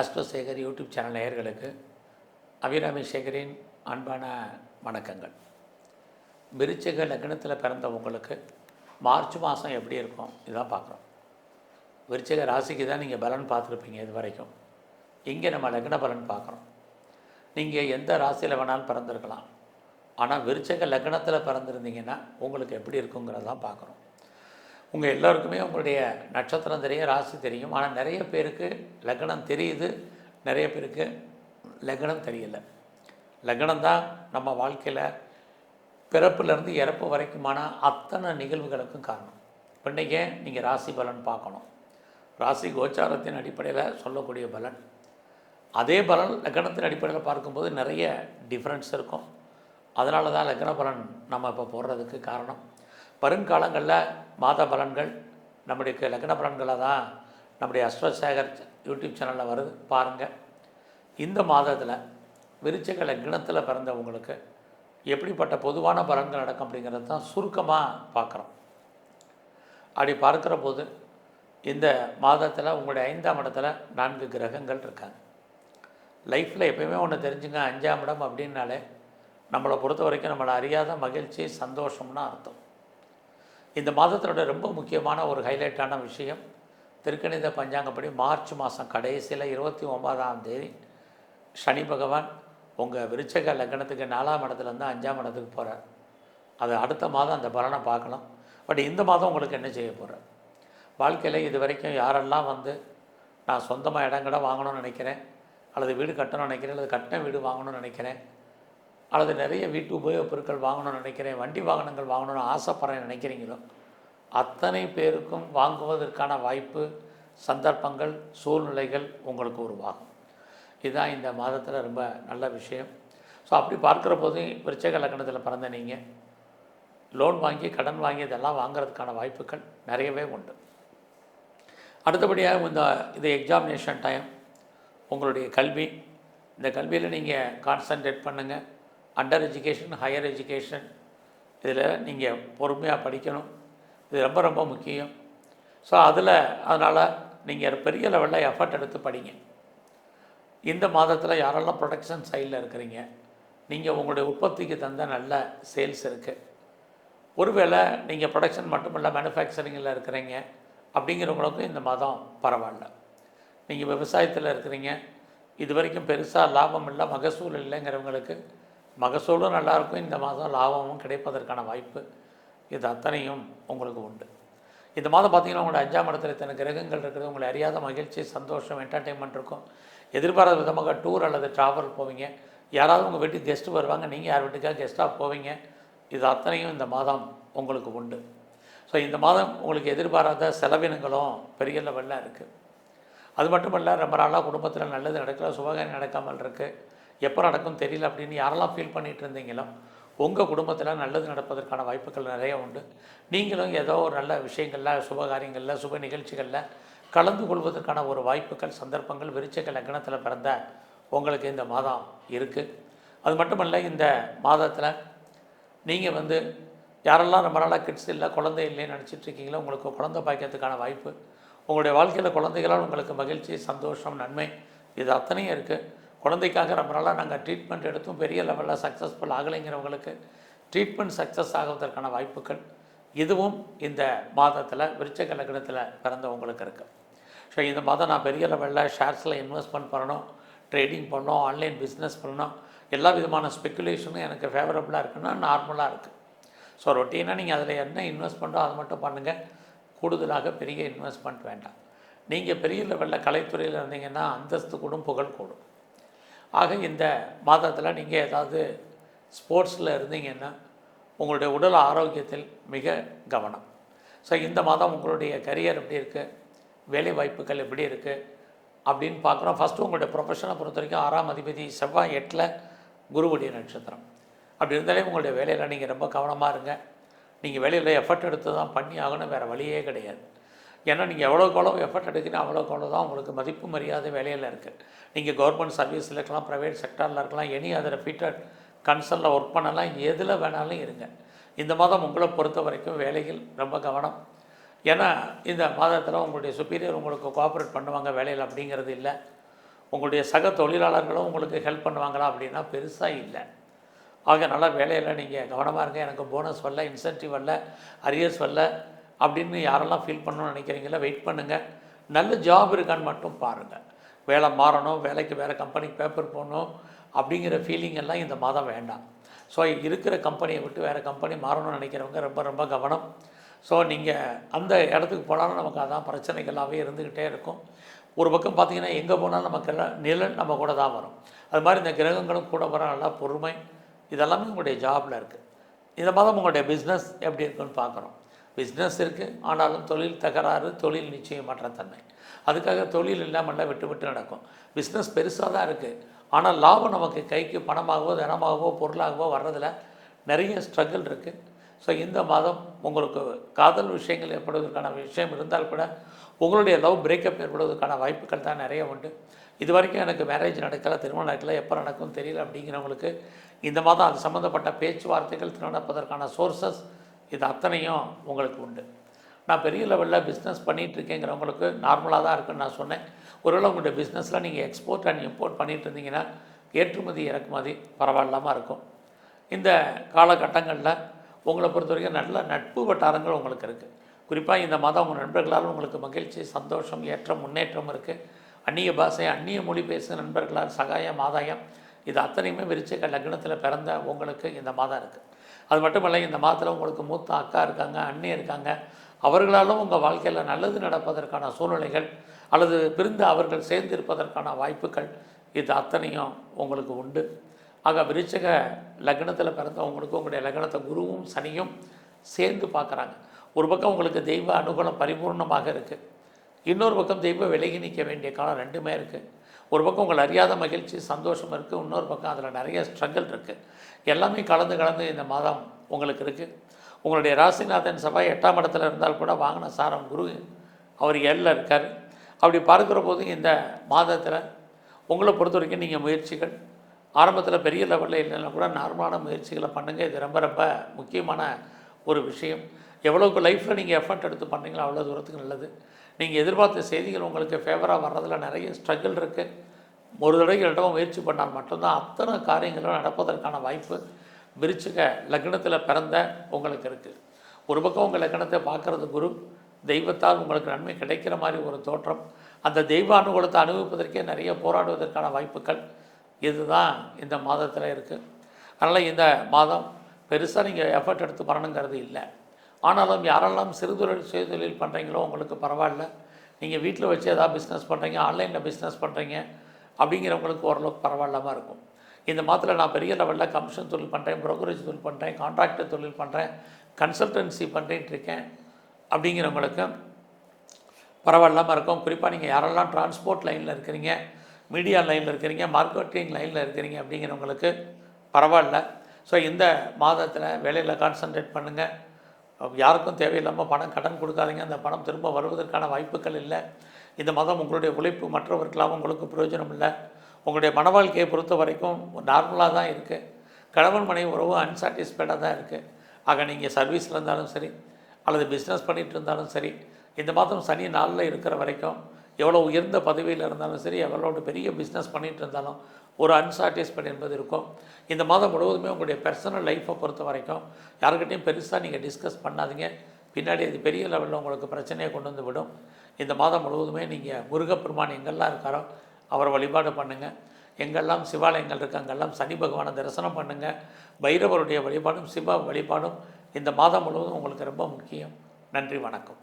அஸ்வசேகர் Sekar YouTube channel நேயர்களுக்கு அபிராமி சேகரின் அன்பான வணக்கங்கள். விருச்சிக லக்னத்தில் பிறந்த உங்களுக்கு மார்ச் மாதம் எப்படி இருக்கும்? இதான் பார்க்குறோம். விருச்சிக ராசிக்கு தான் நீங்கள் பலன் பார்த்துருப்பீங்க இது வரைக்கும். இங்கே நம்ம லக்ன பலன் பார்க்குறோம். நீங்கள் எந்த ராசியில் வேணாலும் பிறந்திருக்கலாம். ஆனால் விருச்சக லக்னத்தில் பிறந்திருந்தீங்கன்னா உங்களுக்கு எப்படி இருக்குங்கிறதான் பார்க்குறோம். உங்கள் எல்லோருக்குமே உங்களுடைய நட்சத்திரம் தெரியும் ராசி தெரியும். ஆனால் நிறைய பேருக்கு லக்னம் தெரியுது. நிறைய பேருக்கு லக்னம் தெரியலை. லக்னம் தான் நம்ம வாழ்க்கையில் பிறப்புலேருந்து இறப்பு வரைக்குமான அத்தனை நிகழ்வுகளுக்கும் காரணம். இப்போ இன்றைக்கே நீங்கள் ராசி பலன் பார்க்கணும். ராசி கோச்சாரத்தின் அடிப்படையில் சொல்லக்கூடிய பலன். அதே பலன் லக்னத்தின் அடிப்படையில் பார்க்கும்போது நிறைய டிஃப்ரென்ஸ் இருக்கும். அதனால தான் லக்ன பலன் நம்ம இப்போ போடுறதுக்கு காரணம். வருங்காலங்களில் மாத பலன்கள் நம்முடைய லக்ன பலன்களாக தான் நம்முடைய அஸ்வசேகர் யூடியூப் சேனலில் வருது பாருங்கள் இந்த மாதத்தில் விருச்சக லக்னத்தில் பிறந்தவங்களுக்கு எப்படிப்பட்ட பொதுவான பலன்கள் நடக்கும் அப்படிங்கிறது தான் சுருக்கமாக பார்க்குறோம் அப்படி பார்க்குற போது இந்த மாதத்தில் உங்களுடைய ஐந்தாம் இடத்துல நான்கு கிரகங்கள் இருக்காங்க. லைஃப்பில் எப்பயுமே ஒன்று தெரிஞ்சுங்க அஞ்சாம் இடம் அப்படின்னாலே நம்மளை பொறுத்த வரைக்கும் நம்மளை அறியாத மகிழ்ச்சி சந்தோஷம்னு அர்த்தம். இந்த மாதத்தினோட ரொம்ப முக்கியமான ஒரு ஹைலைட்டான விஷயம் திருக்கணித பஞ்சாங்கப்படி மார்ச் மாதம் கடைசியில் இருபத்தி ஒன்பதாம் தேதி சனி பகவான் உங்கள் விருச்சக லக்னத்துக்கு நாலாம் இடத்துலேருந்து அஞ்சாம் இடத்துக்கு போகிறார் அது அடுத்த மாதம் அந்த பலனை பார்க்கலாம். பட் இந்த மாதம் உங்களுக்கு என்ன செய்ய போகிறார் வாழ்க்கையில் இது வரைக்கும் யாரெல்லாம் வந்து நான் சொந்தமாக இடங்கட வாங்கணும்னு நினைக்கிறேன் அல்லது வீடு கட்டணும்னு நினைக்கிறேன் அல்லது கட்டின வீடு வாங்கணும்னு நினைக்கிறேன் அல்லது நிறைய வீட்டு உபயோகப் பொருட்கள் வாங்கணும்னு நினைக்கிறேன் வண்டி வாகனங்கள் வாங்கணும்னு ஆசைப்படுறேன் நினைக்கிறீங்களோ அத்தனை பேருக்கும் வாங்குவதற்கான வாய்ப்பு சந்தர்ப்பங்கள் சூழ்நிலைகள் உங்களுக்கு உருவாகும். இதுதான் இந்த மாதத்தில் ரொம்ப நல்ல விஷயம். ஸோ அப்படி பார்க்குற போது விருச்சக லக்கணத்தில் பிறந்த நீங்கள் லோன் வாங்கி கடன் வாங்கி இதெல்லாம் வாங்கிறதுக்கான வாய்ப்புகள் நிறையவே உண்டு. அடுத்தபடியாக இந்த இது எக்ஸாமினேஷன் டைம் உங்களுடைய கல்வி. இந்த கல்வியில் நீங்கள் கான்சன்ட்ரேட் பண்ணுங்கள் அண்டர் எஜுகேஷன் ஹையர் எஜுகேஷன் இதில் நீங்கள் பொறுமையாக படிக்கணும். இது ரொம்ப ரொம்ப முக்கியம். ஸோ அதில் அதனால் நீங்கள் பெரிய லெவலில் எஃபர்ட் எடுத்து படிங்க. இந்த மாதத்தில் யாரெல்லாம் ப்ரொடக்ஷன் சைடில் இருக்கிறீங்க நீங்கள் உங்களுடைய உற்பத்திக்கு தந்த நல்ல சேல்ஸ் இருக்குது ஒருவேளை நீங்கள் ப்ரொடக்ஷன் மட்டுமல்ல மேனுஃபேக்சரிங்கில் இருக்கிறீங்க அப்படிங்கிறவங்களுக்கும் இந்த மாதம் பரவாயில்ல. நீங்கள் விவசாயத்தில் இருக்கிறீங்க இது வரைக்கும் பெருசாக லாபம் இல்லை மகசூல் இல்லைங்கிறவங்களுக்கு மகசூலும் நல்லாயிருக்கும் இந்த மாதம் லாபமும் கிடைப்பதற்கான வாய்ப்பு இது அத்தனையும் உங்களுக்கு உண்டு. இந்த மாதம் பார்த்தீங்கன்னா உங்களோட அஞ்சாம் இடத்துல இத்தனை கிரகங்கள் இருக்கிறது உங்களை அறியாத மகிழ்ச்சி சந்தோஷம் என்டர்டெயின்மெண்ட் இருக்கும். எதிர்பாராத விதமாக டூர் அல்லது ட்ராவல் போவீங்க. யாராவது உங்கள் வீட்டுக்கு கெஸ்ட்டு வருவாங்க. நீங்கள் யார் வீட்டுக்காக கெஸ்ட்டாக போவீங்க. இது அத்தனையும் இந்த மாதம் உங்களுக்கு உண்டு. ஸோ இந்த மாதம் உங்களுக்கு எதிர்பாராத செலவினங்களும் பெரிய லெவலில் இருக்குது அது மட்டும் இல்லை ரொம்ப நாளாக குடும்பத்தில் நல்லது நடக்கல சுபகாரியம் நடக்காமல் இருக்குது எப்போ நடக்கும் தெரியல அப்படின்னு யாரெல்லாம் ஃபீல் பண்ணிகிட்டு இருந்தீங்களோ உங்கள் குடும்பத்தில் நல்லது நடப்பதற்கான வாய்ப்புகள் நிறைய உண்டு. நீங்களும் ஏதோ ஒரு நல்ல விஷயங்களில் சுபகாரியங்களில் சுப நிகழ்ச்சிகளில் கலந்து கொள்வதற்கான ஒரு வாய்ப்புகள் சந்தர்ப்பங்கள் விருச்சக லக்னத்தில் பிறந்த உங்களுக்கு இந்த மாதம் இருக்குது அது மட்டுமல்ல இந்த மாதத்தில் நீங்கள் வந்து யாரெல்லாம் ரொம்ப நாளாக கிட்ஸ் இல்லை குழந்தை இல்லைன்னு நினச்சிட்டு இருக்கீங்களோ உங்களுக்கு குழந்தை பாய்க்கிறதுக்கான வாய்ப்பு. உங்களுடைய வாழ்க்கையில் குழந்தைகளால் உங்களுக்கு மகிழ்ச்சி சந்தோஷம் நன்மை இது அத்தனையும் இருக்குது குழந்தைக்காக ரொம்ப நாளாக நாங்கள் ட்ரீட்மெண்ட் எடுத்தும் பெரிய லெவலில் சக்ஸஸ்ஃபுல் ஆகலைங்கிறவங்களுக்கு ட்ரீட்மெண்ட் சக்ஸஸ் ஆகுவதற்கான வாய்ப்புகள் இதுவும் இந்த மாதத்தில் விருச்சக லக்னத்தில் பிறந்தவங்களுக்கு இருக்குது ஸோ இந்த மாதம் நான் பெரிய லெவலில் ஷேர்ஸில் இன்வெஸ்ட்மெண்ட் பண்ணணும் ட்ரேடிங் பண்ணணும் ஆன்லைன் பிஸ்னஸ் பண்ணணும் எல்லா விதமான ஸ்பெக்குலேஷனும் எனக்கு ஃபேவரபுளாக இருக்குன்னா நார்மலாக இருக்குது ஸோ ரொட்டீனாக நீங்கள் அதில் என்ன இன்வெஸ்ட் பண்ணுறோ அதை மட்டும் பண்ணுங்கள் கூடுதலாக பெரிய இன்வெஸ்ட்மெண்ட் வேண்டாம். நீங்கள் பெரிய லெவலில் கலைத்துறையில் இருந்தீங்கன்னா அந்தஸ்து கூடும் புகழ் கூடும். ஆக இந்த மாதத்தில் நீங்கள் ஏதாவது ஸ்போர்ட்ஸில் இருந்தீங்கன்னா உங்களுடைய உடல் ஆரோக்கியத்தில் மிக கவனம். ஸோ இந்த மாதம் உங்களுடைய கரியர் எப்படி இருக்குது வேலை வாய்ப்புகள் எப்படி இருக்குது அப்படின்னு பார்க்குறோம். ஃபஸ்ட்டு உங்களுடைய ப்ரொஃபஷனை பொறுத்த வரைக்கும் ஆறாம் அதிபதி செவ்வாய் எட்டில் குருவுடைய நட்சத்திரம். அப்படி இருந்தாலே உங்களுடைய வேலையில் நீங்கள் ரொம்ப கவனமாக இருங்க. நீங்கள் வேலையில் எஃபர்ட் எடுத்து தான் பண்ணி ஆகணும். வேறு வழியே கிடையாது. ஏன்னா நீங்கள் எவ்வளோக்கு எவ்வளோ எஃபர்ட் எடுக்கிறீங்க அவ்வளோக்கு அவ்வளோ தான் உங்களுக்கு மதிப்பு மரியாதை வேலையில் இருக்குது நீங்கள் கவர்மெண்ட் சர்வீஸில் இருக்கலாம் ப்ரைவேட் செக்டாரில் இருக்கலாம் எனி அதர் ஃபிட்டட் கன்சர்னில் ஒர்க் பண்ணலாம் எதில் வேணாலும் இருங்க. இந்த மாதம் உங்களை பொறுத்த வரைக்கும் வேலைகள் ரொம்ப கவனம். ஏன்னா இந்த மாதத்தில் உங்களுடைய சுப்பீரியர் உங்களுக்கு கோஆப்ரேட் பண்ணுவாங்க வேலையில் அப்படிங்கிறது இல்லை. உங்களுடைய சக தொழிலாளர்களும் உங்களுக்கு ஹெல்ப் பண்ணுவாங்களா அப்படின்னா பெருசாக இல்லை. ஆக நல்லா வேலையில் நீங்கள் கவனமாக இருங்க. எனக்கு போனஸ் வரல இன்சென்டிவ் வரல அரியர்ஸ் வரல. அப்படின்னு யாரெல்லாம் ஃபீல் பண்ணணும்னு நினைக்கிறீங்களோ வெயிட் பண்ணுங்கள் நல்ல ஜாப் இருக்கான்னு மட்டும் பாருங்கள் வேலை மாறணும் வேலைக்கு வேறு கம்பெனிக்கு பேப்பர் போடணும் அப்படிங்கிற ஃபீலிங் எல்லாம் இந்த மாதம் வேண்டாம். ஸோ இருக்கிற கம்பெனியை விட்டு வேறு கம்பெனி மாறணும்னு நினைக்கிறவங்க ரொம்ப ரொம்ப கவனம். ஸோ நீங்கள் அந்த இடத்துக்கு போனாலும் நமக்கு அதான் பிரச்சனைகளாகவே இருந்துக்கிட்டே இருக்கும். ஒரு பக்கம் பார்த்தீங்கன்னா எங்கே போனாலும் நமக்கு எல்லாம் நிழல் நம்ம கூட தான் வரும். அது மாதிரி இந்த கிரகங்களும் கூட வர நல்லா பொறுமை. இதெல்லாமே உங்களுடைய ஜாபில் இருக்குது இந்த மாதம் உங்களுடைய பிஸ்னஸ் எப்படி இருக்குன்னு பார்க்குறோம் பிஸ்னஸ் இருக்குது ஆனாலும் தொழில் தகராறு தொழில் நிச்சயமற்ற தன்மை. அதுக்காக தொழில் இல்லாமல் விட்டு விட்டு நடக்கும். பிஸ்னஸ் பெருசாக தான் இருக்குது ஆனால் லாபம் நமக்கு கைக்கு பணமாகவோ தனமாகவோ பொருளாகவோ வர்றதில் நிறைய ஸ்ட்ரகிள் இருக்குது ஸோ இந்த மாதம் உங்களுக்கு காதல் விஷயங்கள் ஏற்படுவதற்கான விஷயம் இருந்தால் கூட உங்களுடைய லவ் பிரேக்கப் ஏற்படுவதற்கான வாய்ப்புகள் தான் நிறைய உண்டு. இது வரைக்கும் எனக்கு மேரேஜ் நடக்கலை திருமணம் நடக்கலை எப்போ நடக்கும் தெரியல அப்படிங்கிறவங்களுக்கு இந்த மாதம் அது சம்மந்தப்பட்ட பேச்சுவார்த்தைகள் நடப்பதற்கான சோர்சஸ் இது அத்தனையும் உங்களுக்கு உண்டு. நான் பெரிய லெவலில் பிஸ்னஸ் பண்ணிகிட்டு இருக்கேங்கிறவங்களுக்கு நார்மலாக தான் இருக்குன்னு நான் சொன்னேன். ஒருவேளை உங்களுடைய பிஸ்னஸில் நீங்கள் எக்ஸ்போர்ட் அண்ட் இம்போர்ட் பண்ணிகிட்டு இருந்தீங்கன்னா ஏற்றுமதி இறக்குமதி பரவாயில்லாமல் இருக்கும். இந்த காலகட்டங்களில் உங்களை பொறுத்த வரைக்கும் நல்ல நட்பு வட்டாரங்கள் உங்களுக்கு இருக்குது குறிப்பாக இந்த மாதம் உங்கள் நண்பர்களால் உங்களுக்கு மகிழ்ச்சி சந்தோஷம் ஏற்றம் முன்னேற்றம் இருக்குது அந்நிய பாஷை அந்நிய மொழி பேசுகிற நண்பர்களால் சகாயம் ஆதாயம் இது அத்தனையுமே விருச்சிக லக்னத்தில் பிறந்த உங்களுக்கு இந்த மாதம் இருக்குது அது மட்டும் இல்லை இந்த மாதத்தில் உங்களுக்கு மூத்த அக்கா இருக்காங்க அண்ணி இருக்காங்க. அவர்களாலும் உங்கள் வாழ்க்கையில் நல்லது நடப்பதற்கான சூழ்நிலைகள் அல்லது பிரிந்து அவர்கள் சேர்ந்து இருப்பதற்கான வாய்ப்புகள் இது அத்தனையும் உங்களுக்கு உண்டு. ஆக விருச்சக லக்னத்தில் பிறந்தவங்களுக்கு உங்களுடைய லக்னத்தை குருவும் சனியும் சேர்ந்து பார்க்குறாங்க. ஒரு பக்கம் உங்களுக்கு தெய்வ அனுகூலம் பரிபூர்ணமாக இருக்குது இன்னொரு பக்கம் தெய்வ விலகி நிற்க வேண்டிய காலம் ரெண்டுமே இருக்குது ஒரு பக்கம் உங்கள் அறியாத மகிழ்ச்சி சந்தோஷம் இருக்குது இன்னொரு பக்கம் அதில் நிறைய ஸ்ட்ரகிள் இருக்குது எல்லாமே கலந்து கலந்து இந்த மாதம் உங்களுக்கு இருக்குது உங்களுடைய ராசிநாதன் சபா எட்டாம் இடத்துல இருந்தால் கூட வாங்கின சாரம் குரு அவர் ஏழில் இருக்கார். அப்படி பார்க்குற போது இந்த மாதத்தில் உங்களை பொறுத்த வரைக்கும் நீங்கள் முயற்சிகள் ஆரம்பத்தில் பெரிய லெவலில் இல்லைன்னா கூட நார்மலான முயற்சிகளை பண்ணுங்கள் இது ரொம்ப ரொம்ப முக்கியமான ஒரு விஷயம். எவ்வளோக்கு லைஃப்பில் நீங்கள் எஃபர்ட் எடுத்து பண்ணுறீங்களோ அவ்வளோ தூரத்துக்கு நல்லது. நீங்கள் எதிர்பார்த்த செய்திகள் உங்களுக்கு ஃபேவராக வர்றதில் நிறைய ஸ்ட்ரகிள் இருக்குது ஒரு தடவை இரண்டு முயற்சி பண்ணால் மட்டும்தான் அத்தனை காரியங்களும் நடப்பதற்கான வாய்ப்பு. விரிச்சுக்க லக்னத்தில் பிறந்த உங்களுக்கு இருக்குது ஒரு பக்கம் உங்கள் லக்னத்தை பார்க்குறது குரு. தெய்வத்தால் உங்களுக்கு நன்மை கிடைக்கிற மாதிரி ஒரு தோற்றம். அந்த தெய்வ அனுகூலத்தை அனுபவிப்பதற்கே நிறைய போராடுவதற்கான வாய்ப்புகள். இதுதான் இந்த மாதத்தில் இருக்குது அதனால் இந்த மாதம் பெருசாக நீங்கள் எஃபர்ட் எடுத்து பண்ணணுங்கிறது இல்லை. ஆனாலும் யாரெல்லாம் சிறுதொழில் சுயதொழில் பண்ணுறீங்களோ உங்களுக்கு பரவாயில்ல. நீங்கள் வீட்டில் வச்சு எதாவது பிஸ்னஸ் பண்ணுறீங்க ஆன்லைனில் பிஸ்னஸ் பண்ணுறீங்க அப்படிங்கிறவங்களுக்கு ஓரளவுக்கு பரவாயில்லாமல் இருக்கும். இந்த மாதத்தில் நான் பெரிய லெவலில் கமிஷன் தொழில் பண்ணுறேன் ப்ரோக்கரேஜ் தொழில் பண்ணுறேன் கான்ட்ராக்டர் தொழில் பண்ணுறேன் கன்சல்டன்சி பண்ணிட்டு இருக்கேன். அப்படிங்கிறவங்களுக்கு பரவாயில்லாமல் இருக்கும். குறிப்பாக நீங்கள் யாரெல்லாம் டிரான்ஸ்போர்ட் லைனில் இருக்கிறீங்க மீடியா லைனில் இருக்கிறீங்க மார்க்கெட்டிங் லைனில் இருக்கிறீங்க அப்படிங்கிறவங்களுக்கு பரவாயில்ல. ஸோ இந்த மாதத்தில் வேலையில் கான்சன்ட்ரேட் பண்ணுங்கள் யாருக்கும் தேவையில்லாமல் பணம் கடன் கொடுக்காதீங்க. அந்த பணம் திரும்ப வருவதற்கான வாய்ப்புகள் இல்லை. இந்த மாதம் உங்களுடைய உழைப்பு மற்றவர்களாக உங்களுக்கு பிரயோஜனம் இல்லை. உங்களுடைய மன வாழ்க்கையை பொறுத்த வரைக்கும் நார்மலாக தான் இருக்குது கணவன் மனைவி உறவு அன்சாட்டிஸ்ஃபைடாக தான் இருக்குது ஆக நீங்கள் சர்வீஸில் இருந்தாலும் சரி அல்லது பிஸ்னஸ் பண்ணிகிட்டு இருந்தாலும் சரி இந்த மாதம் சனி நாளில் இருக்கிற வரைக்கும் எவ்வளோ உயர்ந்த பதவியில் இருந்தாலும் சரி எவ்வளோ பெரிய பிஸ்னஸ் பண்ணிகிட்டு இருந்தாலும் ஒரு அன்சாட்டிஸ்ஃபைட் என்பது இருக்கும். இந்த மாதம் முழுவதுமே உங்களுடைய பர்சனல் லைஃப்பை பொறுத்த வரைக்கும் யாருக்கிட்டையும் பெருசாக நீங்கள் டிஸ்கஸ் பண்ணாதீங்க. பின்னாடி அது பெரிய லெவலில் உங்களுக்கு பிரச்சனையை கொண்டு வந்து விடும். இந்த மாதம் முழுவதுமே நீங்கள் முருகப்பெருமான் எங்கெல்லாம் இருக்காரோ அவரை வழிபாடு பண்ணுங்கள் எங்கெல்லாம் சிவாலயங்கள் இருக்கு அங்கெல்லாம் சனி பகவானை தரிசனம் பண்ணுங்கள் பைரவருடைய வழிபாடும் சிவ வழிபாடும் இந்த மாதம் முழுவதும் உங்களுக்கு ரொம்ப முக்கியம். நன்றி வணக்கம்.